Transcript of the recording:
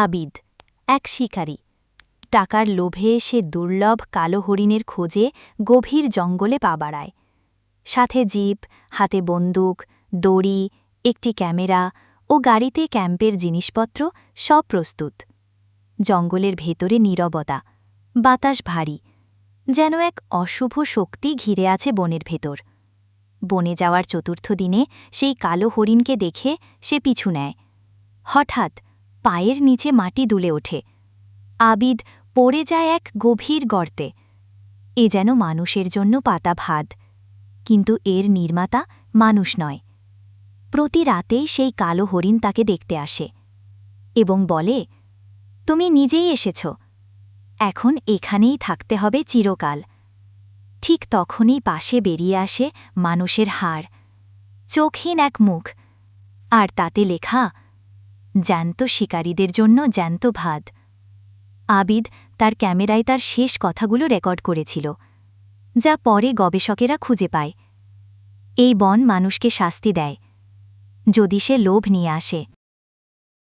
আবিদ, এক শিকারী। টাকার লোভে সে দুর্লভ কালো হরিণের খোঁজে গভীর জঙ্গলে পা বাড়ায়। সাথে জিপ, হাতে বন্দুক, দড়ি, একটি ক্যামেরা ও গাড়িতে ক্যাম্পের জিনিসপত্র সব প্রস্তুত। জঙ্গলের ভেতরে নীরবতা, বাতাস ভারী, যেন এক অশুভ শক্তি ঘিরে আছে বনের ভেতর। বনে যাওয়ার চতুর্থ দিনে সেই কালো হরিণকে দেখে সে পিছু নেয়। হঠাৎ পায়ের নিচে মাটি দুলে ওঠে। আবিদ পড়ে যায় এক গভীর গর্তে। এ যেন মানুষের জন্য পাতা ভাত। কিন্তু এর নির্মাতা মানুষ নয়। প্রতি রাতেই সেই কালো হরিণ তাকে দেখতে আসে এবং বলে, তুমি নিজেই এসেছ। এখন এখানেই থাকতে হবে চিরকাল। ঠিক তখনই পাশে বেরিয়ে আসে মানুষের হাড়। চোখহীন এক মুখ। আর তাতে লেখা জ্যান্ত শিকারীদের জন্য জ্যান্ত ভাত। আবিদ তার ক্যামেরায় তার শেষ কথাগুলো রেকর্ড করেছিল, যা পরে গবেষকেরা খুঁজে পায়। এই বন মানুষকে শাস্তি দেয়, যদি সে লোভ নিয়ে আসে।